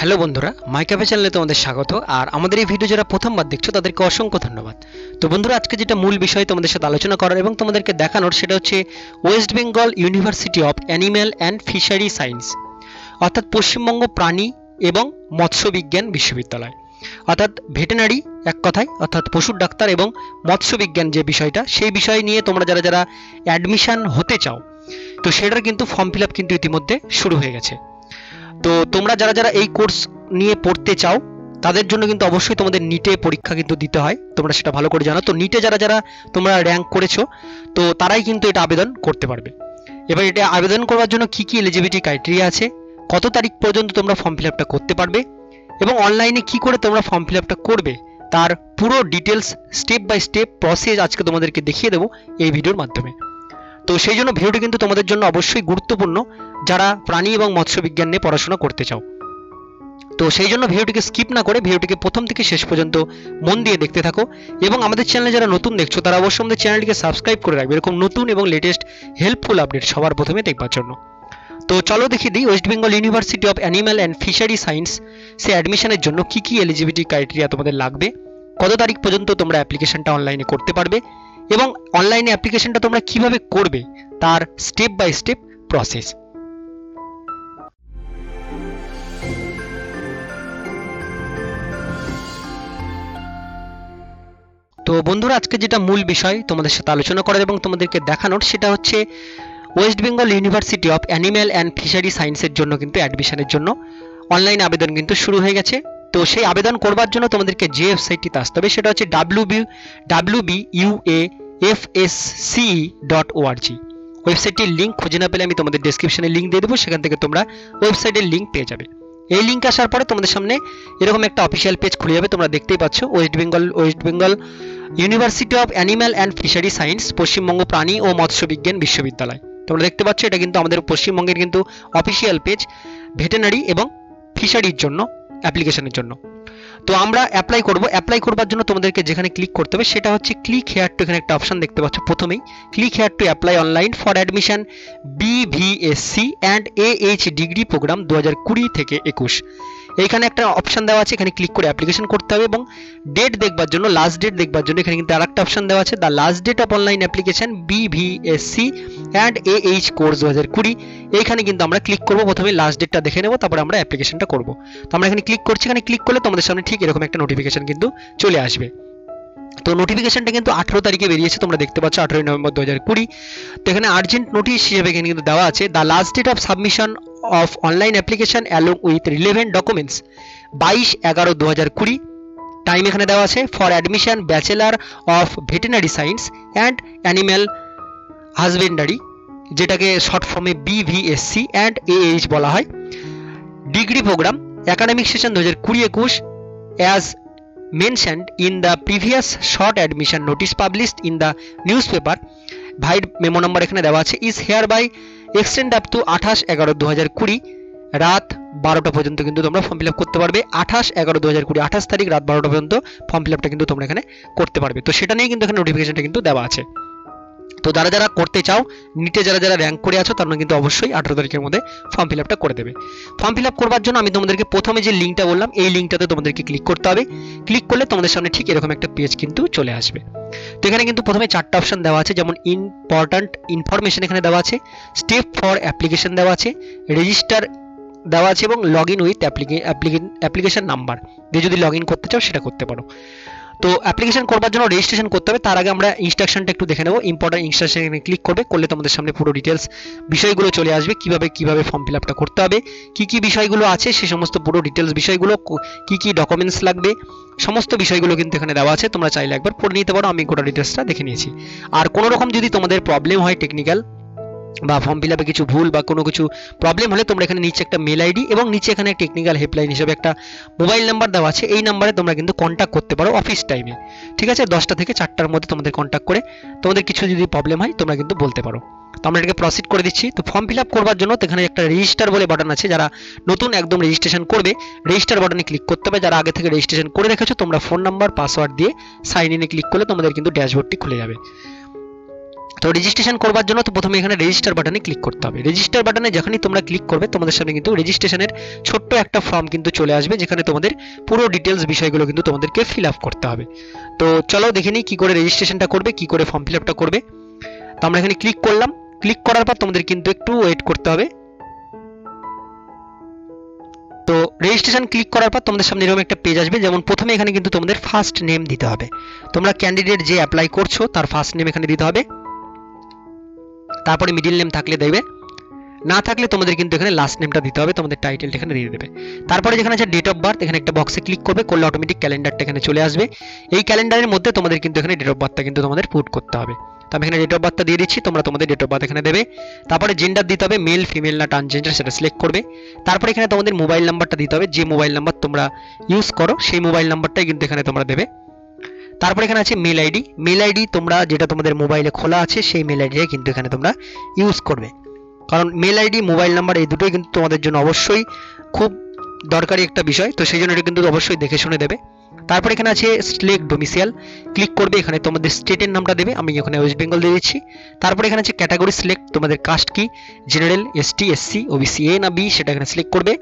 Hello বন্ধুরা মাই cafe চ্যানেলে তোমাদের স্বাগত, আর আমাদের এই ভিডিও যারা প্রথমবার দেখছ, তাদেরকে অসংখ্য ধন্যবাদ। তো বন্ধুরা, আজকে যেটা মূল বিষয় তোমাদের সাথে আলোচনা করার এবং তোমাদেরকে দেখানোর, সেটা হচ্ছে West Bengal University of Animal and Fishery Science অর্থাৎ পশ্চিমবঙ্গ প্রাণী এবং মৎস্যবিজ্ঞান বিশ্ববিদ্যালয়। অর্থাৎ ভেটেনারি এক কথায়, অর্থাৎ পশুর ডাক্তার এবং মৎস্যবিজ্ঞান যে বিষয়টা, সেই বিষয় নিয়ে তোমরা যারা যারা অ্যাডমিশন হতে চাও, তো সেটার কিন্তু ফর্ম ফিল আপ কিন্তু ইতিমধ্যে শুরু হয়ে গেছে। তো তোমরা যারা যারা এই কোর্স নিয়ে পড়তে চাও, তাদের জন্য কিন্তু অবশ্যই তোমাদের নিটে পরীক্ষা কিন্তু দিতে হয়। তোমরা সেটা ভালো করে জানো। তো নিটে যারা যারা তোমরা র্যাঙ্ক করেছ, তো তারাই কিন্তু এটা আবেদন করতে পারবে। এবার এটা আবেদন করার জন্য কি কি এলিজিবিলিটি ক্রাইটেরিয়া আছে, কত তারিখ পর্যন্ত তোমরা ফর্ম ফিল আপটা করতে পারবে, এবং অনলাইনে কি করে তোমরা ফর্ম ফিল আপটা করবে, তার পুরো details step by step process আজকে তোমাদেরকে দেখিয়ে দেবো এই ভিডিওর মাধ্যমে। তো সেই জন্য ভিডিওটি কিন্তু তোমাদের জন্য অবশ্যই গুরুত্বপূর্ণ যারা প্রাণী এবং মৎস্য বিজ্ঞান নিয়ে পড়াশোনা করতে চাও। তো সেই জন্য ভিডিওটিকে স্কিপ না করে ভিডিওটিকে প্রথম থেকে শেষ পর্যন্ত মন দিয়ে দেখতে থাকো এবং আমাদের চ্যানেলে যারা নতুন দেখছ, তারা অবশ্যই আমাদের চ্যানেলটিকে সাবস্ক্রাইব করে রাখবে। এরকম নতুন এবং লেটেস্ট হেল্পফুল আপডেট সবার প্রথমে দেখবার জন্য। তো চলো দেখি দিই West Bengal University of Animal and Fishery Science সে অ্যাডমিশনের জন্য কি কি এলিজিবিলিটি ক্রাইটেরিয়া তোমাদের লাগবে, কত তারিখ পর্যন্ত তোমরা অ্যাপ্লিকেশনটা অনলাইনে করতে পারবে এবং অনলাইনে অ্যাপ্লিকেশনটা তোমরা কীভাবে করবে, তার স্টেপ বাই স্টেপ প্রসেস তো বন্ধুরা, আজকে যেটা মূল বিষয় তোমাদের সাথে আলোচনা করার এবং তোমাদেরকে দেখানোর, সেটা হচ্ছে West Bengal University of Animal and Fishery সায়েন্সের জন্য কিন্তু অ্যাডমিশনের জন্য অনলাইন আবেদন কিন্তু শুরু হয়ে গেছে। তো সেই আবেদন করবার জন্য তোমাদেরকে যে ওয়েবসাইটটিতে আসতে হবে, সেটা হচ্ছে W B W B U A F S C dot org ওয়েবসাইটটির link খুঁজে না পেলে আমি তোমাদের ডেসক্রিপশনে লিঙ্ক দিয়ে দেবো, সেখান থেকে তোমরা ওয়েবসাইটের লিঙ্ক পেয়ে যাবে। এই লিঙ্ক আসার পরে তোমাদের সামনে এরকম একটা অফিসিয়াল পেজ খুলে যাবে, তোমরা দেখতেই পাচ্ছ West Bengal West Bengal University of Animal and Fishery Science Paschimbanga প্রাণী ও মৎস্য বিজ্ঞান বিশ্ববিদ্যালয়। তোমরা দেখতে পাচ্ছ, এটা কিন্তু আমাদের পশ্চিমবঙ্গের কিন্তু অফিসিয়াল পেজ ভেটেনারি এবং ফিশারির জন্য অ্যাপ্লিকেশনের জন্য। তো আমরা অ্যাপ্লাই করব। অ্যাপ্লাই করবার জন্য তোমাদেরকে যেখানে ক্লিক করতে হবে, সেটা হচ্ছে ক্লিক হেয়ার টু এখানে একটা অপশন দেখতে পাচ্ছ প্রথমেই। Click here to apply online for admission BVSc and A H degree program দু হাজার কুড়ি থেকে একুশ। এইখানে একটা অপশন দেওয়া আছে, এখানে ক্লিক করে অ্যাপ্লিকেশন করতে হবে এবং ডেট দেখবার জন্য লাস্ট ডেট দেখবার জন্য এখানে কিন্তু আরেকটা অপশন দেওয়া আছে। The last date of online application BVSc and A H course দু হাজার কুড়ি। এইখানে কিন্তু আমরা ক্লিক করব, প্রথমে লাস্ট ডেটটা দেখে নেব, তারপর আমরা অ্যাপ্লিকেশনটা করব। তো আমরা এখানে ক্লিক করছি, এখানে ক্লিক করলে তোমাদের সামনে ঠিক এরকম একটা নোটিফিকেশন কিন্তু চলে আসবে। তো নোটিফিকেশনটা কিন্তু আঠেরো তারিখে বেরিয়েছে, তোমরা দেখতে পাচ্ছ, আঠেরোই নভেম্বর দু হাজার কুড়ি। তো এখানে আর্জেন্ট নোটিশ হিসেবে এখানে কিন্তু দেওয়া আছে the last date of submission of online application along with relevant documents বাইশ এগারো দু হাজার কুড়ি। টাইম এখানে দেওয়া আছে for admission bachelor of veterinary science and animal husbandry যেটাকে শর্ট ফর্মে বিভিএসসি অ্যান্ড এএইচ বলা হয়। ডিগ্রি প্রোগ্রাম একাডেমিক সেশন দু হাজার কুড়ি একুশ as mentioned in the previous short admission notice published in the newspaper. Vide memo number এখানে দেওয়া আছে is hereby extend up to আঠাশ এগারো দু হাজার কুড়ি, রাত বারোটা পর্যন্ত কিন্তু তোমরা ফর্ম ফিল আপ করতে পারবে। আঠাশ এগারো দু হাজার কুড়ি, আঠাশ তারিখ রাত বারোটা পর্যন্ত ফর্ম ফিল আপটা কিন্তু তোমরা এখানে করতে পারবে। তো সেটা নিয়ে কিন্তু এখানে নোটিফিকেশনটা কিন্তু দেওয়া আছে। তো যারা যারা করতে চাও, নিটে যারা যারা র্যাঙ্ক করে আছো, তারা কিন্তু অবশ্যই আঠারো তারিখের মধ্যে ফর্ম ফিল আপটা করে দেবে। ফর্ম ফিল আপ করবার জন্য আমি তোমাদেরকে প্রথমে যে লিঙ্কটা বললাম, এই লিঙ্কটাতে তোমাদেরকে ক্লিক করতে হবে। ক্লিক করলে তোমাদের সামনে ঠিক এরকম একটা পেজ কিন্তু চলে আসবে। তো এখানে কিন্তু প্রথমে চারটা অপশন দেওয়া আছে, যেমন ইম্পর্ট্যান্ট ইনফরমেশন এখানে দেওয়া আছে স্টেপ ফর অ্যাপ্লিকেশন দেওয়া আছে রেজিস্টার দেওয়া আছে এবং log in with application number দিয়ে যদি লগ ইন করতে চাও, সেটা করতে পারো। তো অ্যাপ্লিকেশন করবার জন্য রেজিস্ট্রেশন করতে হবে। তার আগে আমরা ইনস্ট্রাকশনটা একটু দেখে নেব। ইম্পর্টেন্ট ইনস্ট্রাকশন ক্লিক করবে। করলে তোমাদের সামনে পুরো ডিটেলস বিষয়গুলো চলে আসবে। কীভাবে কীভাবে ফর্ম ফিল আপটা করতে হবে? কি কি বিষয়গুলো আছে? সে সমস্ত পুরো ডিটেলস বিষয়গুলো, কি কি ডকুমেন্টস লাগবে? সমস্ত বিষয়গুলো কিন্তু এখানে দেওয়া আছে। তোমরা চাইলে একবার পড়ে নিতে পারো। আমি গোটা ডিটেলসটা দেখে নিয়েছি। আর কোনো রকম যদি তোমাদের প্রবলেম হয় টেকনিক্যাল বা ফর্ম ফিল আপে কিছু ভুল বা কোনো কিছু প্রবলেম হলে তোমরা এখানে নিচে একটা মেল আইডি এবং নিচে এখানে টেকনিক্যাল হেল্পলাইন হিসেবে একটা মোবাইল নাম্বার দেওয়া আছে। এই নাম্বারে তোমরা কিন্তু কন্ট্যাক্ট করতে পারো অফিস টাইমে ঠিক আছে? দশটা থেকে চারটার মধ্যে তোমাদের কন্ট্যাক্ট করে তোমাদের কিছু যদি প্রবলেম হয় তোমরা কিন্তু বলতে পারো। তো আমরা এটাকে প্রসিড করে দিচ্ছি। তো ফর্ম ফিল আপ করবার জন্য তো এখানে একটা রেজিস্টার বলে বাটন আছে। যারা নতুন একদম রেজিস্ট্রেশন করবে রেজিস্টার বাটনে ক্লিক করতে হবে। যারা আগে থেকে রেজিস্ট্রেশন করে রেখেছো, তোমরা ফোন নাম্বার পাসওয়ার্ড দিয়ে সাইন ইনে ক্লিক করলে তোমাদের কিন্তু ড্যাশবোর্ডটি খুলে যাবে। তো রেজিস্ট্রেশন করবার জন্য তো প্রথমে এখানে রেজিস্টার বাটনে ক্লিক করতে হবে। রেজিস্টার বাটনে যখনই তোমরা ক্লিক করবে, তোমাদের সামনে কিন্তু রেজিস্ট্রেশনের ছোট্ট একটা ফর্ম কিন্তু চলে আসবে, যেখানে তোমাদের পুরো ডিটেলস বিষয়গুলো কিন্তু তোমাদেরকে ফিল আপ করতে হবে। তো চলো দেখে নিই কি করে রেজিস্ট্রেশনটা করবে, কি করে ফর্ম ফিল আপটা করবে। তো আমরা এখানে ক্লিক করলাম। ক্লিক করার পর তোমাদের কিন্তু একটু ওয়েট করতে হবে। তো রেজিস্ট্রেশন ক্লিক করার পর তোমাদের সামনে এরকম একটা পেজ আসবে, যেমন প্রথমে এখানে কিন্তু তোমাদের ফার্স্ট নেম দিতে হবে। তোমরা ক্যান্ডিডেট যে অ্যাপ্লাই করছ, তার ফার্স্ট নেম এখানে দিতে হবে। তারপরে মিডিল নেম থাকলে দেবে। না থাকলে তোমাদের কিন্তু এখানে লাস্ট নেমটা দিতে হবে, তোমাদের টাইটেলটা এখানে দিয়ে দেবে। তারপরে যেখানে আছে ডেট অফ বার্থ এখানে একটা বক্সে ক্লিক করবে, করলে অটোমেটিক ক্যালেন্ডারটা এখানে চলে আসবে। এই ক্যালেন্ডারের মধ্যে তোমাদের কিন্তু এখানে ডেট অফ বার্থটা কিন্তু তোমাদের পুট করতে হবে। তো আমি এখানে ডেট অফ বার্থটা দিয়ে দিচ্ছি, তোমরা তোমাদের ডেট অফ বার্থ এখানে দেবে। তারপরে জেন্ডার দিতে হবে মেল ফিমেল না ট্রান্সজেন্ডার সেটা সিলেক্ট করবে। তারপরে এখানে তোমাদের মোবাইল নাম্বারটা দিতে হবে, যে মোবাইল নাম্বার তোমরা ইউজ করো, সেই মোবাইল নাম্বারটাই কিন্তু এখানে তোমরা দেবে। তারপরে এখানে আছে মেল আইডি মেল আইডি তোমরা যেটা তোমাদের মোবাইলে খোলা আছে সেই মেল আইডিটাই কিন্তু এখানে তোমরা ইউজ করবে। কারণ মেল আইডি মোবাইল নাম্বার এই দুটোই কিন্তু তোমাদের জন্য অবশ্যই খুব দরকারি একটা বিষয়, তো সেই জন্য এটা কিন্তু অবশ্যই দেখে শুনে দেবে। তারপর এখানে আছে সিলেক্ট ডোমিসিয়াল ক্লিক করবে, এখানে তোমাদের স্টেটের নামটা দেবে, আমি এখানে ওয়েস্ট বেঙ্গল দিয়ে দিচ্ছি। তারপর এখানে আছে ক্যাটাগরি সিলেক্ট তোমাদের কাস্ট কি? General ST SC OBC A না বি সেটা এখানে সিলেক্ট করবে।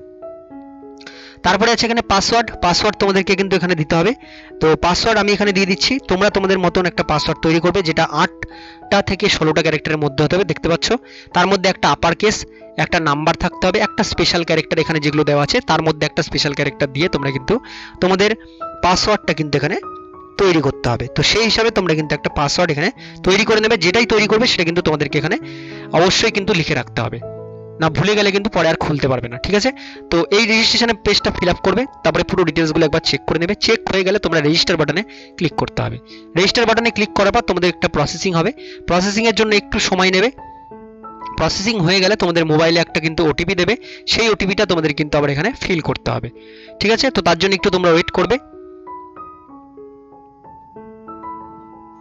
তারপরে আছে এখানে পাসওয়ার্ড পাসওয়ার্ড তোমাদেরকে কিন্তু এখানে দিতে হবে। তো পাসওয়ার্ড আমি এখানে দিয়ে দিচ্ছি। তোমরা তোমাদের মতন একটা পাসওয়ার্ড তৈরি করবে, যেটা আটটা থেকে ষোলোটা ক্যারেক্টারের মধ্যে হতে হবে, দেখতে পাচ্ছ? তার মধ্যে একটা আপার কেস একটা নাম্বার থাকতে হবে, একটা স্পেশাল ক্যারেক্টার এখানে যেগুলো দেওয়া আছে, তার মধ্যে একটা স্পেশাল ক্যারেক্টার দিয়ে তোমরা কিন্তু তোমাদের পাসওয়ার্ডটা কিন্তু এখানে তৈরি করতে হবে। তো সেই হিসাবে তোমরা কিন্তু একটা পাসওয়ার্ড এখানে তৈরি করে নেবে। যেটাই তৈরি করবে, সেটা কিন্তু তোমাদেরকে এখানে অবশ্যই কিন্তু লিখে রাখতে হবে। না ভুলে গেলে কিন্তু পরে আর খুলতে পারবে না, ঠিক আছে? তো এই রেজিস্ট্রেশনের পেজটা ফিল আপ করবে, তারপরে পুরো ডিটেলসগুলো একবার চেক করে নেবে। চেক হয়ে গেলে তোমরা রেজিস্টার বাটনে ক্লিক করতে হবে। রেজিস্টার বাটনে ক্লিক করার পর তোমাদের একটা প্রসেসিং হবে। প্রসেসিং এর জন্য একটু সময় নেবে। প্রসেসিং হয়ে গেলে তোমাদের মোবাইলে একটা কিন্তু ওটিপি দেবে। সেই ওটিপিটা তোমাদের কিন্তু আবার এখানে ফিল করতে হবে। ঠিক আছে? তো তার জন্য একটু তোমরা ওয়েট করবে।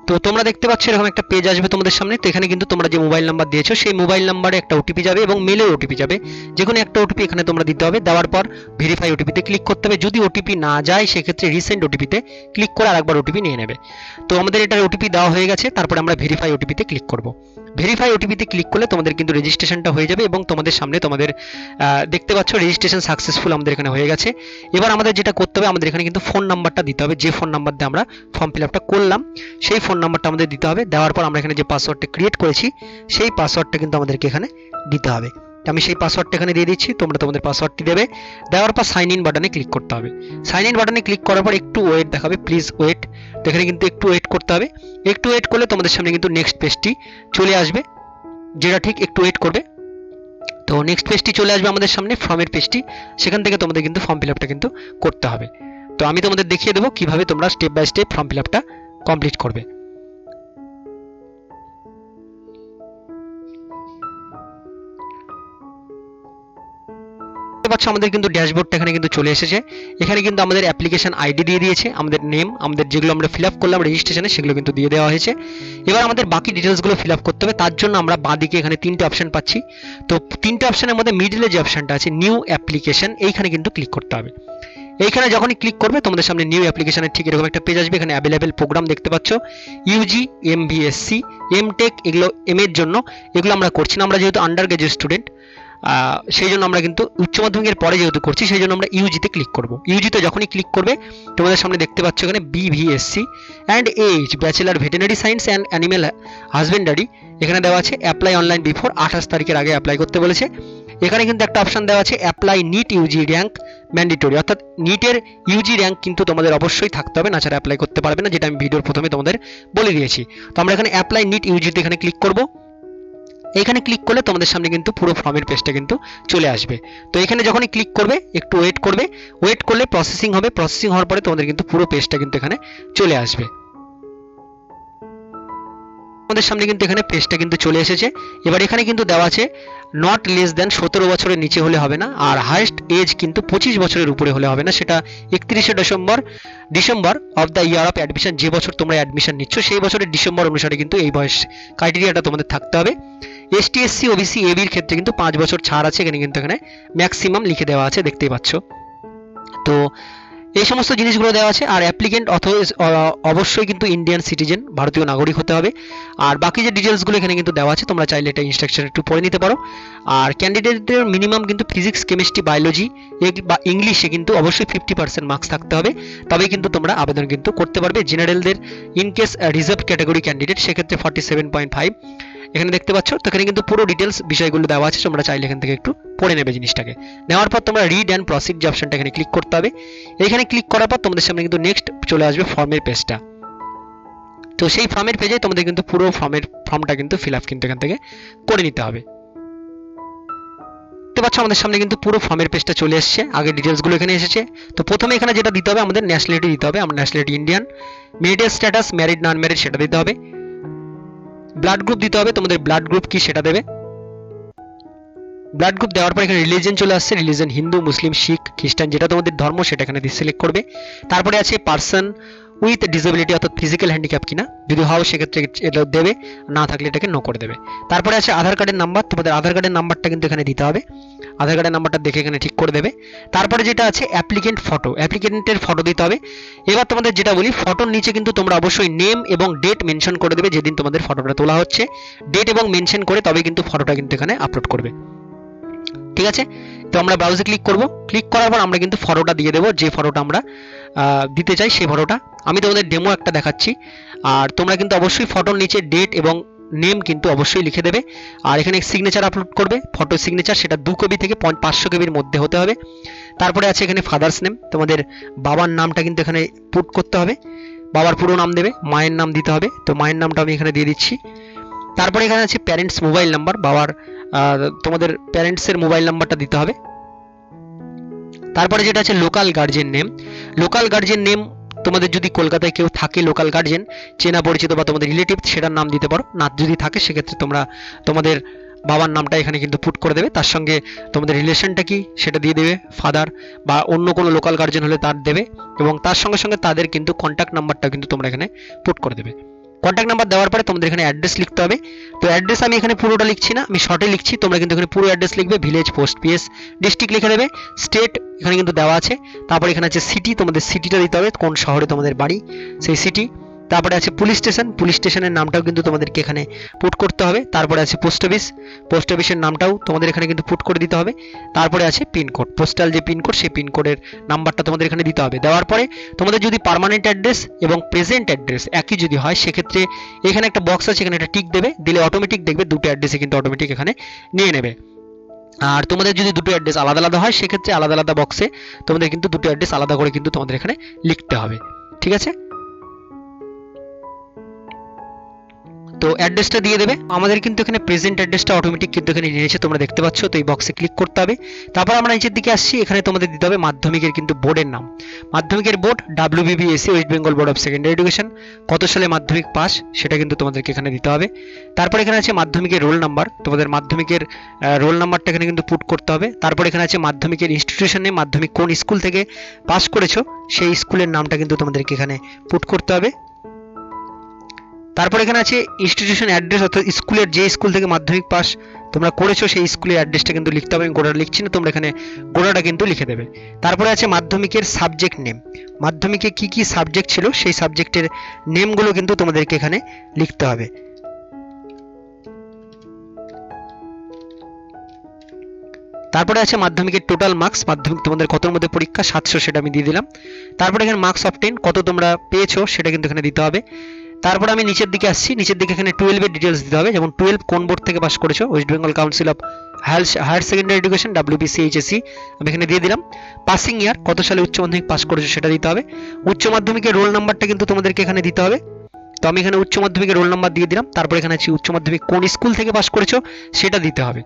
তো তোমরা দেখতে পাচ্ছ এরকম একটা পেজ আসবে তোমাদের সামনে। তো এখানে কিন্তু তোমরা যে মোবাইল নাম্বার দিয়েছ, সেই মোবাইল নাম্বারে একটা ওটিপি যাবে এবং মেলে ওটিপি যাবে। যে কোনো একটা ওটিপি এখানে তোমরা দিতে হবে। দেওয়ার পর ভেরিফাই ওটিপিতে ক্লিক করতে হবে। যদি ওটিপি না যায়, সেক্ষেত্রে রিসেন্ট ওটিপিতে ক্লিক করে আরেকবার ওটিপি নিয়ে নেবে। তো আমাদের এটার ওটিপি দেওয়া হয়ে গেছে। তারপরে আমরা ভেরিফাই ওটিপিতে ক্লিক করব। ভেরিফাই ওটিপিতে ক্লিক করলে তোমাদের কিন্তু রেজিস্ট্রেশনটা হয়ে যাবে এবং তোমাদের সামনে তোমাদের দেখতে পাচ্ছ রেজিস্ট্রেশন সাকসেসফুল আমাদের এখানে হয়ে গেছে। এবার আমাদের যেটা করতে হবে, আমাদের এখানে কিন্তু ফোন নাম্বারটা দিতে হবে। যে ফোন নাম্বার দিয়ে আমরা ফর্ম ফিল আপটা করলাম, সেই ফোন নাম্বারটা আমাদের দিতে হবে। দেওয়ার পর আমরা এখানে যে পাসওয়ার্ডটা ক্রিয়েট করেছি, সেই পাসওয়ার্ডটা কিন্তু আমাদেরকে এখানে দিতে হবে। তো আমি সেই পাসওয়ার্ডটা এখানে দিয়ে দিচ্ছি, তোমরা তোমাদের পাসওয়ার্ডটি দেবে। দেওয়ার পর সাইন ইন বাটনে ক্লিক করতে হবে। সাইন ইন বাটনে ক্লিক করার পর একটু ওয়েট দেখাবে প্লিজ ওয়েট তো এখানে কিন্তু একটু ওয়েট করতে হবে। একটু ওয়েট করলে তোমাদের সামনে কিন্তু নেক্সট পেজটি চলে আসবে, যেটা ঠিক একটু ওয়েট করবে। তো নেক্সট পেজটি চলে আসবে আমাদের সামনে ফর্মের পেজটি সেখান থেকে তোমাদের কিন্তু ফর্ম ফিল আপটা কিন্তু করতে হবে। তো আমি তোমাদের দেখিয়ে দেবো কীভাবে তোমরা step by step form fill আপটা কমপ্লিট করবে। দেখতে পাচ্ছ আমাদের কিন্তু ড্যাশবোর্ডটা এখানে কিন্তু চলে এসেছে। এখানে কিন্তু আমাদের অ্যাপ্লিকেশন আইডি দিয়ে দিয়েছে, আমাদের নেম আমাদের যেগুলো আমরা ফিল আপ করলাম রেজিস্ট্রেশনে সেগুলো কিন্তু দিয়ে দেওয়া হয়েছে। এবার আমাদের বাকি ডিটেলসগুলো ফিল আপ করতে হবে, তার জন্য আমরা বাঁদিকে এখানে তিনটে অপশন পাচ্ছি। তো তিনটে অপশনের মধ্যে মিডলে যে অপশনটা আছে নিউ অ্যাপ্লিকেশন এইখানে কিন্তু ক্লিক করতে হবে। এইখানে যখনই ক্লিক করবে, তোমাদের সামনে নিউ অ্যাপ্লিকেশনের ঠিক এরকম একটা পেজ আসবে, এখানে অ্যাভেলেবেল প্রোগ্রাম দেখতে পাচ্ছ। ইউজি এমবিএসসি এমটেক এগুলো এম এর জন্য, এগুলো আমরা করছি না। আমরা যেহেতু আন্ডার গ্রাজুয়েট স্টুডেন্ট সেই জন্য আমরা কিন্তু উচ্চ মাধ্যমিকের পরে যেহেতু করছি, সেই জন্য আমরা ইউজিতে ক্লিক করব। ইউজিতে যখনই ক্লিক করবে, তোমাদের সামনে দেখতে পাচ্ছ এখানে BVSc and H bachelor veterinary science and animal husbandry এখানে দেওয়া আছে অ্যাপ্লাই অনলাইন বিফোর আঠাশ তারিখের আগে অ্যাপ্লাই করতে বলেছে। এখানে কিন্তু একটা অপশন দেওয়া আছে apply NEET UG rank mandatory অর্থাৎ নিটের ইউজি র্যাঙ্ক কিন্তু তোমাদের অবশ্যই থাকতে হবে, না ছাড়া অ্যাপ্লাই করতে পারবে না, যেটা আমি ভিডিওর প্রথমে তোমাদের বলে দিয়েছি। তো আমরা এখানে অ্যাপ্লাই নিট ইউজিতে এখানে ক্লিক করব। এখানে ক্লিক করলে তোমাদের সামনে কিন্তু পুরো ফর্মের পেজটা কিন্তু চলে আসবে। তো এখানে যখনই ক্লিক করবে, একটু ওয়েট করবে। ওয়েট করলে প্রসেসিং হবে। প্রসেসিং হওয়ার পরে তোমাদের কিন্তু পুরো পেজটা কিন্তু এখানে চলে আসবে। আমাদের সামনে কিন্তু এখানে পেজটা কিন্তু চলে এসেছে। এবার এখানে কিন্তু দেওয়া আছে নট লেস দেন সতেরো বছরের নিচে হলে হবে না, আর হাইয়েস্ট এজ কিন্তু পঁচিশ বছরের উপরে হলে হবে না, সেটা একত্রিশে December December of the year of admission যে বছর তোমরা অ্যাডমিশন নিচ্ছ, সেই বছরের ডিসেম্বর অনুসারে কিন্তু এই বয়স ক্রাইটেরিয়াটা তোমাদের থাকতে হবে। এসটি এসসি ওবিসি এবির ক্ষেত্রে কিন্তু পাঁচ বছর ছাড় আছে। এখানে কিন্তু এখানে ম্যাক্সিমাম লিখে দেওয়া আছে, দেখতেই পাচ্ছ। তো এই সমস্ত জিনিসগুলো দেওয়া আছে। আর অ্যাপ্লিকেন্ট অথ অবশ্যই কিন্তু ইন্ডিয়ান সিটিজেন ভারতীয় নাগরিক হতে হবে। আর বাকি যে ডিটেলসগুলো এখানে কিন্তু দেওয়া আছে, তোমরা চাইলে এটা ইনস্ট্রাকশন একটু পড়ে নিতে পারো। আর ক্যান্ডিডেটদের মিনিমাম কিন্তু ফিজিক্স কেমিস্ট্রি বায়োলজি বা ইংলিশে কিন্তু অবশ্যই ফিফটি পার্সেন্ট মার্কস থাকতে হবে। তবেই কিন্তু তোমরা আবেদন কিন্তু করতে পারবে। জেনারেলদের in case reserve category candidate সেক্ষেত্রে ফর্টি সেভেন পয়েন্ট ফাইভ এখানে দেখতে পাচ্ছ? তো এখানে কিন্তু পুরো ডিটেলস বিষয়গুলো দেওয়া আছে, তোমরা চাইলে এখান থেকে একটু পড়ে নেবে জিনিসটাকে। নেওয়ার পর তোমরা রিড অ্যান্ড প্রসিড যে অপশনটা এখানে ক্লিক করতে হবে। এখানে ক্লিক করার পর তোমাদের সামনে কিন্তু নেক্সট চলে আসবে ফর্মের পেজটা তো সেই ফর্মের পেজে তোমাদের কিন্তু পুরো ফর্মের ফর্মটা কিন্তু ফিল আপ কিন্তু এখান থেকে করে নিতে হবে। দেখতে পাচ্ছ আমাদের সামনে কিন্তু পুরো ফর্মের পেজটা চলে এসেছে। আগে ডিটেলসগুলো এখানে এসেছে। তো প্রথমে এখানে যেটা দিতে হবে আমাদের ন্যাশনালিটি দিতে হবে। আমরা nationality Indian marital status married non married সেটা দিতে হবে। ব্লাড গ্রুপ দিতে হবে, তোমাদের ব্লাড গ্রুপ কি সেটা দেবে? ব্লাড গ্রুপ দেওয়ার পর এখানে রিলিজন চলে আসছে রিলিজন হিন্দু, মুসলিম, শিখ, খ্রিস্টান, যেটা তোমাদের ধর্ম সেটা এখানে সিলেক্ট করবে। তারপরে আছে পার্সন উইথ ডিসেবিলিটি অর্থাৎ ফিজিক্যাল হ্যান্ডিক্যাপ কিনা, যদি হও সেক্ষেত্রে এটা দেবে, না থাকলে এটাকে নো করে দেবে। তারপরে আছে আধার কার্ডের নাম্বার তোমাদের আধার কার্ডের নাম্বারটা কিন্তু এখানে দিতে হবে। আধার কার্ডের নাম্বারটা দেখে এখানে ঠিক করে দেবে। তারপরে যেটা আছে অ্যাপ্লিকেন্ট ফটো অ্যাপ্লিকেন্টের ফটো দিতে হবে। এবার তোমাদের যেটা বলি ফটোর নিচে কিন্তু তোমরা অবশ্যই নেম এবং ডেট মেনশন করে দেবে, যেদিন তোমাদের ফটোটা তোলা হচ্ছে। ডেট এবং মেনশন করে তবে কিন্তু ফটোটা কিন্তু এখানে আপলোড করবে। ঠিক আছে? তো আমরা ব্রাউজে ক্লিক করব। ক্লিক করার পর আমরা কিন্তু ফটোটা দিয়ে দেবো। যে ফটোটা আমরা দিতে চাই সেই ফটোটা আমি তোমাদের ডেমো একটা দেখাচ্ছি। আর তোমরা কিন্তু অবশ্যই ফটোর নিচে ডেট এবং নেম কিন্তু অবশ্যই লিখে দেবে। আর এখানে সিগনেচার আপলোড করবে। ফটো সিগনেচার সেটা দু কপি থেকে পাঁচশো কপির মধ্যে হতে হবে। তারপরে আছে এখানে ফাদার্স নেম তোমাদের বাবার নামটা কিন্তু এখানে পুট করতে হবে। বাবার পুরো নাম দেবে। মায়ের নাম দিতে হবে। তো মায়ের নামটা আমি এখানে দিয়ে দিচ্ছি। তারপরে এখানে আছে প্যারেন্টস মোবাইল নাম্বার বাবার তোমাদের প্যারেন্টসের মোবাইল নাম্বারটা দিতে হবে। তারপরে যেটা আছে local guardian name local guardian name তোমাদের যদি কলকাতায় কেউ থাকে লোকাল গার্জেন চেনা পরিচিত বা তোমাদের রিলেটিভ সেটার নাম দিতে পারো। না যদি থাকে, সেক্ষেত্রে তোমরা তোমাদের বাবার নামটা এখানে কিন্তু পুট করে দেবে। তার সঙ্গে তোমাদের রিলেশনটা কি, সেটা দিয়ে দেবে ফাদার বা অন্য কোনো লোকাল গার্জেন হলে তার দেবে। এবং তার সঙ্গে সঙ্গে তাদের কিন্তু কন্ট্যাক্ট নাম্বারটা কিন্তু তোমরা এখানে পুট করে দেবে। কন্ট্যাক্ট নাম্বার দেওয়ার পরে তোমাদের এখানে অ্যাড্রেস লিখতে হবে। তো অ্যাড্রেস আমি এখানে পুরোটা লিখছি না, আমি শর্টে লিখছি, তোমরা কিন্তু এখানে পুরো অ্যাড্রেস লিখবে ভিলেজ পোস্ট পিএস ডিস্ট্রিক্ট লিখে দেবে স্টেট এখানে কিন্তু দেওয়া আছে। তারপরে এখানে আছে সিটি তোমাদের সিটিটা দিতে হবে, কোন শহরে তোমাদের বাড়ি, সেই সিটি তারপরে আছে পুলিশ স্টেশন পুলিশ স্টেশনের নামটাও কিন্তু তোমাদেরকে এখানে পুট করতে হবে। তারপরে আছে পোস্ট অফিস পোস্ট অফিসের নামটাও তোমাদের এখানে কিন্তু পুট করে দিতে হবে। তারপরে আছে পিনকোড পোস্টাল যে পিনকোড সেই পিনকোডের নাম্বারটা তোমাদের এখানে দিতে হবে। দেওয়ার পরে তোমাদের যদি পার্মানেন্ট অ্যাড্রেস এবং প্রেজেন্ট অ্যাড্রেস একই যদি হয়, সেক্ষেত্রে এখানে একটা বক্স আছে, এখানে একটা টিক দেবে। দিলে অটোমেটিক দেখবে দুটো অ্যাড্রেসে কিন্তু অটোমেটিক এখানে নিয়ে নেবে। আর তোমাদের যদি দুটো অ্যাড্রেস আলাদা আলাদা হয়, সেক্ষেত্রে আলাদা আলাদা বক্সে তোমাদের কিন্তু দুটো অ্যাড্রেস আলাদা করে কিন্তু তোমাদের এখানে লিখতে হবে। ঠিক আছে? তো অ্যাড্রেসটা দিয়ে দেবে। আমাদের কিন্তু এখানে প্রেজেন্ট অ্যাড্রেসটা অটোমেটিক কিন্তু এখানে নিয়েছে তোমরা দেখতে পাচ্ছ, তো এই বক্সে ক্লিক করতে হবে। তারপর আমরা নিচের দিকে আসছি, এখানে তোমাদের দিতে হবে মাধ্যমিকের কিন্তু বোর্ডের নাম। মাধ্যমিকের board WBBSC West Bengal board of secondary education কত সালে মাধ্যমিক পাস, সেটা কিন্তু তোমাদেরকে এখানে দিতে হবে। তারপর এখানে আছে মাধ্যমিকের রোল নাম্বার তোমাদের মাধ্যমিকের রোল নাম্বারটা এখানে কিন্তু পুট করতে হবে। তারপর এখানে আছে মাধ্যমিকের ইনস্টিটিউশনে মাধ্যমিক কোন স্কুল থেকে পাস করেছ, সেই স্কুলের নামটা কিন্তু তোমাদেরকে এখানে পুট করতে হবে। তারপর এখানে আছে ইনস্টিটিউশন অ্যাড্রেস অর্থাৎ স্কুলের যে স্কুল থেকে মাধ্যমিক পাস তোমরা করেছ, সেই স্কুলের অ্যাড্রেসটা কিন্তু লিখতে হবে। আমি গোড়াটা লিখছি না, তোমরা এখানে গোড়াটা কিন্তু লিখে দেবে। তারপরে আছে মাধ্যমিকের সাবজেক্ট নেম মাধ্যমিকে কি কি সাবজেক্ট ছিল, সেই সাবজেক্টের নেমগুলো কিন্তু তোমাদেরকে এখানে লিখতে হবে। তারপরে আছে মাধ্যমিকের টোটাল মার্কস মাধ্যমিক তোমাদের কতর মধ্যে পরীক্ষা? সাতশো সেটা আমি দিয়ে দিলাম। তারপরে এখানে মার্কস অফ টেন কত তোমরা পেয়েছ, সেটা কিন্তু এখানে দিতে হবে। তারপর আমি নিচের দিকে আসছি। নিচের দিকে এখানে টুয়েলভের ডিটেলস দিতে হবে। যেমন টুয়েলভ কোন বোর্ড থেকে পাস করেছ? West Bengal council of higher secondary education WBC HSC আমি এখানে দিয়ে দিলাম। পাসিং ইয়ার কত সালে উচ্চ মাধ্যমিক পাস করেছ সেটা দিতে হবে। উচ্চ মাধ্যমিকের রোল নাম্বারটা কিন্তু তোমাদেরকে এখানে দিতে হবে। তো আমি এখানে উচ্চ মাধ্যমিকের রোল নাম্বার দিয়ে দিলাম। তারপর এখানে আছে, উচ্চ মাধ্যমিক কোন স্কুল থেকে পাস করেছ সেটা দিতে হবে।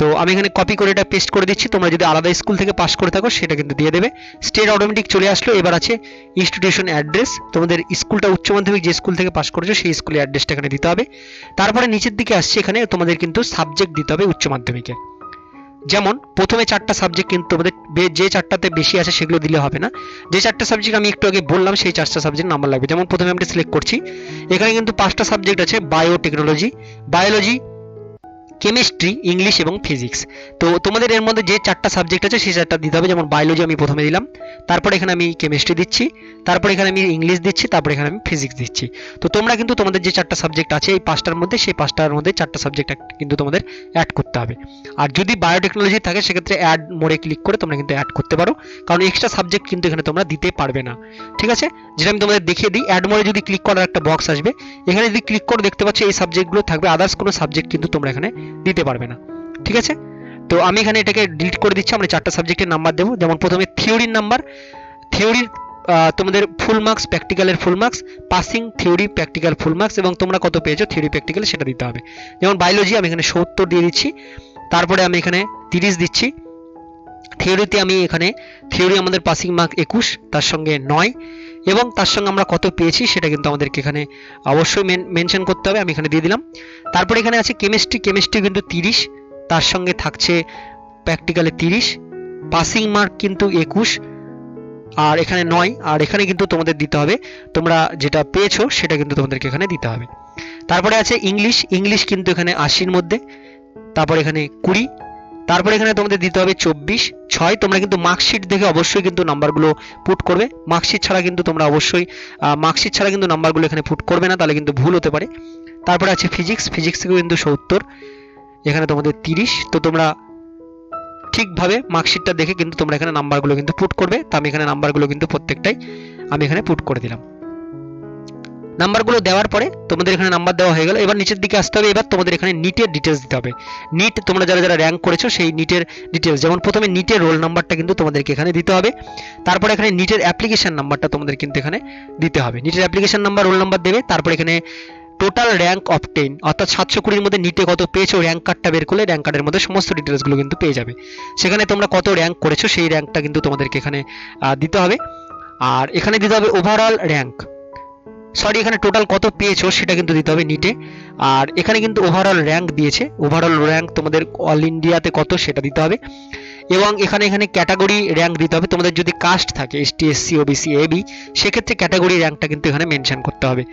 তো আমি এখানে কপি করে এটা পেস্ট করে দিচ্ছি। তোমরা যদি আলাদা স্কুল থেকে পাস করে থাকো, সেটা কিন্তু দিয়ে দেবে। স্টেট অটোমেটিক চলে আসলো। এবার আছে ইনস্টিটিউশন অ্যাড্রেস তোমাদের স্কুলটা উচ্চ মাধ্যমিক যে স্কুল থেকে পাস করেছ, সেই স্কুলের অ্যাড্রেসটা এখানে দিতে হবে। তারপরে নিচের দিকে আসছে এখানে তোমাদের কিন্তু সাবজেক্ট দিতে হবে উচ্চ মাধ্যমিকে। যেমন, প্রথমে চারটা সাবজেক্ট কিন্তু তোমাদের যে চারটাতে বেশি আছে সেগুলো দিলে হবে না। যে চারটা সাবজেক্ট আমি একটু আগে বললাম, সেই চারটা সাবজেক্ট নাম্বার লাগবে। যেমন প্রথমে একটা সিলেক্ট করছি। এখানে কিন্তু পাঁচটা সাবজেক্ট আছে বায়োটেকনোলজি বায়োলজি কেমিস্ট্রি, ইংলিশ এবং ফিজিক্স। তো তোমাদের এর মধ্যে যে চারটা সাবজেক্ট আছে, সেই চারটা দিতে হবে। যেমন বায়োলজি আমি প্রথমে দিলাম। তারপর এখানে আমি কেমিস্ট্রি দিচ্ছি। তারপর এখানে আমি ইংলিশ দিচ্ছি। তারপর এখানে আমি ফিজিক্স দিচ্ছি। তো তোমরা কিন্তু তোমাদের যে চারটা সাবজেক্ট আছে, এই পাঁচটার মধ্যে, সেই পাঁচটার মধ্যে চারটা সাবজেক্ট কিন্তু তোমাদের অ্যাড করতে হবে। আর যদি বায়োটেকনোলজি থাকে, সেক্ষেত্রে অ্যাড মোড়ে ক্লিক করে তোমরা কিন্তু অ্যাড করতে পারো। কারণ এক্সট্রা সাবজেক্ট কিন্তু এখানে তোমরা দিতে পারবে না। ঠিক আছে? যেটা আমি তোমাদের দেখিয়ে দিই অ্যাড মোড়ে যদি ক্লিক করার একটা বক্স আসবে, এখানে যদি ক্লিক করে দেখতে পাচ্ছ, এই সাবজেক্টগুলো থাকবে। আদার্স কোনো সাবজেক্ট কিন্তু তোমরা এখানে দিতে পারবে না। ঠিক আছে? তো আমি এখানে এটাকে ডিলিট করে দিচ্ছি, আমরা চারটা সাবজেক্টের নাম্বার দেবো। যেমন প্রথমে থিওরির নাম্বার থিওরির তোমাদের full marks প্র্যাকটিক্যালের full marks passing theory practical full marks এবং তোমরা কত পেয়েছ থিওরি প্র্যাকটিক্যাল সেটা দিতে হবে। যেমন বায়োলজি আমি এখানে সত্তর দিয়ে দিচ্ছি, তারপরে আমি এখানে তিরিশ দিচ্ছি। থিওরিতে আমি এখানে থিওরি আমাদের পাসিং মার্ক একুশ, তার সঙ্গে নয়। এবং তার সঙ্গে আমরা কত পেয়েছি সেটা কিন্তু আমাদেরকে এখানে অবশ্যই মেনশন করতে হবে, আমি এখানে দিয়ে দিলাম। তারপর এখানে আছে কেমিস্ট্রি কেমিস্ট্রি কিন্তু তিরিশ, তার সঙ্গে থাকছে প্র্যাকটিক্যালে তিরিশ পাসিং মার্ক কিন্তু একুশ, আর এখানে নয়, আর এখানে কিন্তু তোমাদের দিতে হবে, তোমরা যেটা পেয়েছ সেটা কিন্তু তোমাদেরকে এখানে দিতে হবে। তারপরে আছে ইংলিশ ইংলিশ কিন্তু এখানে আশির মধ্যে, তারপর এখানে কুড়ি তারপরে এখানে তোমাদের দিতে হবে চব্বিশ, ছয়, তোমরা কিন্তু মার্কশিট দেখে অবশ্যই কিন্তু নাম্বারগুলো পুট করবে। মার্কশিট ছাড়া কিন্তু তোমরা অবশ্যই মার্কশিট ছাড়া কিন্তু নাম্বারগুলো এখানে পুট করবে না, তাহলে কিন্তু ভুল হতে পারে। তারপরে আছে ফিজিক্স ফিজিক্স থেকে কিন্তু সত্তর, এখানে তোমাদের তিরিশ, তো তোমরা ঠিকভাবে মার্কশিটটা দেখে কিন্তু তোমরা এখানে নাম্বারগুলো কিন্তু পুট করবে। তো আমি এখানে নাম্বারগুলো কিন্তু প্রত্যেকটাই আমি এখানে পুট করে দিলাম। নাম্বারগুলো দেওয়ার পরে তোমাদের এখানে নাম্বার দেওয়া হয়ে গেল। এবার নিচের দিকে আসতে হবে, এবার তোমাদের এখানে নিটের ডিটেলস দিতে হবে। নিট তোমরা যারা যারা র্যাঙ্ক করেছ সেই নিটের ডিটেলস যেমন প্রথমে নিটের রোল নাম্বারটা কিন্তু তোমাদেরকে এখানে দিতে হবে। তারপরে এখানে নিটের অ্যাপ্লিকেশন নাম্বারটা তোমাদের কিন্তু এখানে দিতে হবে। নিটের অ্যাপ্লিকেশন নাম্বার রোল নাম্বার দেবে, তারপর এখানে টোটাল র্যাঙ্ক অফ টেন অর্থাৎ সাতশো কুড়ির মধ্যে নিটে কত পেয়েছ র্যাঙ্ক কার্ডটা বের করলে র্যাঙ্ক কার্ডের মধ্যে সমস্ত ডিটেলসগুলো কিন্তু পেয়ে যাবে। সেখানে তোমরা কত র্যাঙ্ক করেছ সেই র্যাঙ্কটা কিন্তু তোমাদেরকে এখানে দিতে হবে। আর এখানে দিতে হবে ওভারঅল র্যাঙ্ক সরি এখানে টোটাল কত পেয়েছ সেটা কিন্তু দিতে হবে নিটে আর এখানে কিন্তু ওভারঅল র্যাঙ্ক দিয়েছে। ওভারঅল র্যাঙ্ক তোমাদের অল ইন্ডিয়াতে কত সেটা দিতে হবে। এবং এখানে এখানে ক্যাটাগরি র্যাঙ্ক দিতে হবে। তোমাদের যদি কাস্ট থাকে ST SC OBC A B সেক্ষেত্রে ক্যাটাগরি র্যাঙ্কটা কিন্তু এখানে মেনশন করতে হবে।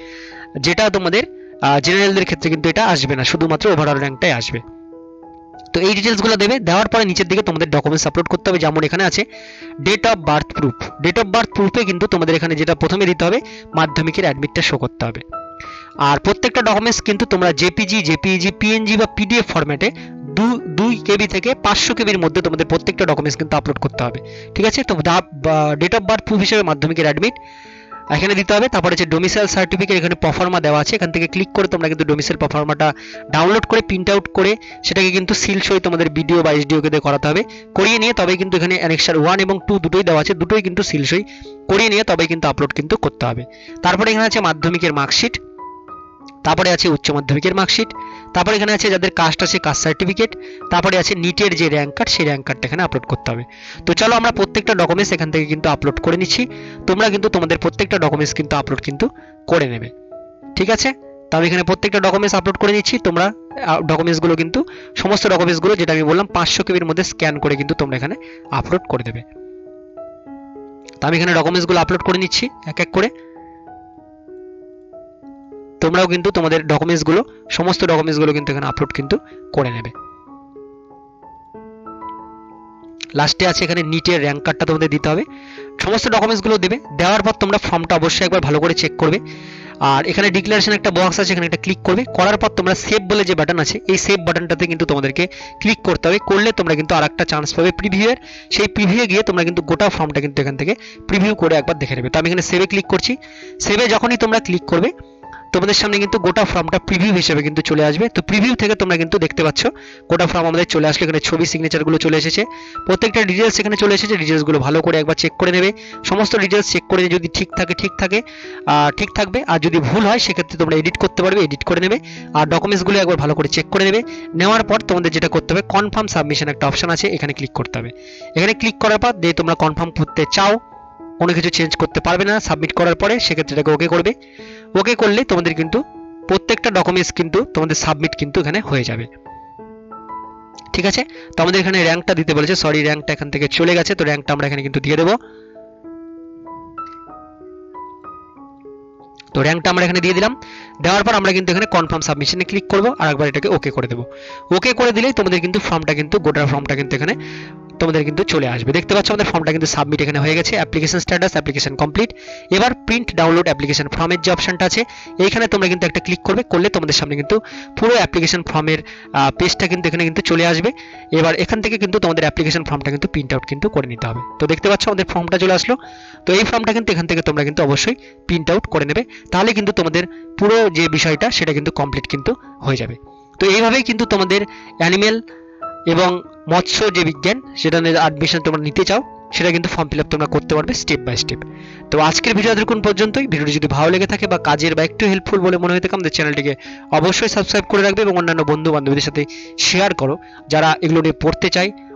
যেটা তোমাদের জেনারেলদের ক্ষেত্রে কিন্তু এটা আসবে না। শুধুমাত্র ওভারঅল র্যাঙ্কটাই আসবে। তো এই ডিটেলসগুলো দেবে, দেওয়ার পরে নিচের দিকে তোমাদের ডকুমেন্টস আপলোড করতে হবে, যেমন এখানে আছে date of birth proof date of birth প্রুফে কিন্তু তোমাদের এখানে যেটা প্রথমে দিতে হবে, মাধ্যমিকের অ্যাডমিটটা শো করতে হবে। আর প্রত্যেকটা ডকুমেন্টস কিন্তু তোমরা জেপিজি জেপিইজি পিএনজি বা পিডিএফ ফরম্যাটে দু, দুই কেবি থেকে পাঁচশো কেবির মধ্যে তোমাদের প্রত্যেকটা ডকুমেন্টস কিন্তু আপলোড করতে হবে। ঠিক আছে? তো ডেট অফ বার্থ প্রুফ হিসেবে মাধ্যমিকের অ্যাডমিট এখানে দিতে হবে। তারপরে যে ডোমিসাইল সার্টিফিকেট এখানে পারফর্মা দেওয়া আছে। এখান থেকে ক্লিক করে তোমরা কিন্তু ডোমিসাইল পারফর্মাটা ডাউনলোড করে প্রিন্ট আউট করে সেটাকে কিন্তু সিল সই তোমাদের ভিডিও বা এসডিওকে দিয়ে করাতে হবে। করিয়ে নিয়ে তবে কিন্তু এখানে অ্যানেক্সার ওয়ান এবং টু দুটোই দেওয়া আছে। দুটোই কিন্তু সিল সই করিয়ে নিয়ে তবে কিন্তু আপলোড কিন্তু করতে হবে। তারপরে এখানে আছে মাধ্যমিকের মার্কশিট তারপরে আছে উচ্চ মাধ্যমিকের মার্কশিট, তারপরে এখানে আছে যাদের কাস্ট আছে কাস্ট সার্টিফিকেট তারপরে আছে নিটের যে র্যাঙ্ক কার্ড সেই র্যাঙ্ক কার্ডটা এখানে আপলোড করতে হবে। তো চলো আমরা প্রত্যেকটা ডকুমেন্টস এখান থেকে কিন্তু আপলোড করে নিচ্ছি। তোমরা কিন্তু তোমাদের প্রত্যেকটা ডকুমেন্টস কিন্তু আপলোড কিন্তু করে নেবে। ঠিক আছে? তো আমি এখানে প্রত্যেকটা ডকুমেন্টস আপলোড করে নিচ্ছি। তোমরা ডকুমেন্টসগুলো কিন্তু, সমস্ত ডকুমেন্টসগুলো যেটা আমি বললাম, পাঁচশো কেবির মধ্যে স্ক্যান করে কিন্তু তোমরা এখানে আপলোড করে দেবে। তো আমি এখানে ডকুমেন্টসগুলো আপলোড করে নিচ্ছি, এক এক করে। তোমরাও কিন্তু তোমাদের ডকুমেন্টসগুলো সমস্ত ডকুমেন্টসগুলো কিন্তু এখানে আপলোড কিন্তু করে নেবে। লাস্টে আছে এখানে নিটের র্যাঙ্ক কার্ডটা তোমাদের দিতে হবে। সমস্ত ডকুমেন্টসগুলো দেবে। দেওয়ার পর তোমরা ফর্মটা অবশ্যই একবার ভালো করে চেক করবে। আর এখানে ডিক্লারেশন একটা বক্স আছে, এখানে একটা ক্লিক করবে। করার পর তোমরা সেভ বলে যে বাটন আছে, এই সেভ বাটনটাতে কিন্তু তোমাদেরকে ক্লিক করতে হবে। করলে তোমরা কিন্তু আর একটা চান্স পাবে প্রিভিউয়ের সেই প্রিভিউ গিয়ে তোমরা কিন্তু গোটা ফর্মটা কিন্তু এখান থেকে প্রিভিউ করে একবার দেখে নেবে। তো আমি এখানে সেভে ক্লিক করছি। সেভে যখনই তোমরা ক্লিক করবে তোমাদের সামনে কিন্তু গোটা ফর্মটা প্রিভিউ হিসেবে কিন্তু চলে আসবে। তো প্রিভিউ থেকে তোমরা কিন্তু দেখতে পাচ্ছ, গোটা ফর্ম আমাদের চলে আসলে। এখানে ছবি সিগনেচারগুলো চলে এসেছে। প্রত্যেকটা ডিটেলস এখানে চলে এসেছে। ডিটেলসগুলো ভালো করে একবার চেক করে নেবে। সমস্ত ডিটেলস চেক করে যদি ঠিক থাকে ঠিক থাকে ঠিক থাকবে। আর যদি ভুল হয়, সেক্ষেত্রে তোমরা এডিট করতে পারবে এডিট করে নেবে। আর ডকুমেন্টসগুলো একবার ভালো করে চেক করে নেবে। নেওয়ার পর তোমাদের যেটা করতে হবে কনফার্ম সাবমিশন একটা অপশন আছে, এখানে ক্লিক করতে হবে। এখানে ক্লিক করার পর যে তোমরা কনফার্ম করতে চাও, কোনো কিছু চেঞ্জ করতে পারবে না সাবমিট করার পরে সেক্ষেত্রে এটাকে ওকে করবে। ওকে করলে তোমাদের কিন্তু প্রত্যেকটা ডকুমেন্টস কিন্তু তোমাদের সাবমিট কিন্তু এখানে হয়ে যাবে। ঠিক আছে? তো আমাদের এখানে র্যাঙ্কটা দিতে বলেছে। সরি র্যাঙ্কটা এখান থেকে চলে গেছে। তো র্যাঙ্কটা আমরা এখানে কিন্তু দিয়ে দেবো। তো র্যাঙ্কটা আমরা এখানে দিয়ে দিলাম। দেওয়ার পর আমরা কিন্তু এখানে কনফার্ম সাবমিশনে ক্লিক করব। আর একবার এটাকে ওকে করে দেবো। ওকে করে দিলেই তোমাদের কিন্তু ফর্মটা কিন্তু, গোটা ফর্মটা কিন্তু এখানে তোমাদের কিন্তু চলে আসবে। দেখতে পাচ্ছ আমাদের ফর্মটা কিন্তু সাবমিট এখানে হয়ে গেছে। অ্যাপ্লিকেশন স্ট্যাটাস অ্যাপ্লিকেশন কমপ্লিট এবার প্রিন্ট ডাউনলোড অ্যাপ্লিকেশন ফর্মের যে অপশনটা আছে, এইখানে তোমরা কিন্তু একটা ক্লিক করবে, করলে তোমাদের সামনে কিন্তু পুরো অ্যাপ্লিকেশন ফর্মের পেজটা কিন্তু এখানে কিন্তু চলে আসবে। এবার এখান থেকে কিন্তু তোমাদের অ্যাপ্লিকেশন ফর্মটা কিন্তু প্রিন্ট আউট কিন্তু করে নিতে হবে। তো দেখতে পাচ্ছ আমাদের ফর্মটা চলে আসলো। তো এই ফর্মটা কিন্তু এখান থেকে তোমরা কিন্তু অবশ্যই প্রিন্ট আউট করে নেবে। তাহলে কিন্তু তোমাদের পুরো যে বিষয়টা, সেটা কিন্তু কমপ্লিট কিন্তু হয়ে যাবে। তো এইভাবেই কিন্তু তোমাদের অ্যানিমেল এবং মৎস্য যে বিজ্ঞান, সেটা নিয়ে অ্যাডমিশন তোমরা নিতে চাও, সেটা কিন্তু ফর্ম ফিল আপ তোমরা করতে পারবে স্টেপ বাই স্টেপ তো আজকের ভিডিও দেখুন পর্যন্তই। ভিডিওটি যদি ভালো লেগে থাকে বা কাজের বা একটু হেল্পফুল বলে মনে হয়ে থাকে, আমাদের চ্যানেলটিকে অবশ্যই সাবস্ক্রাইব করে রাখবে এবং অন্যান্য বন্ধু বান্ধবীদের সাথে শেয়ার করো, যারা এগুলো নিয়ে পড়তে চায়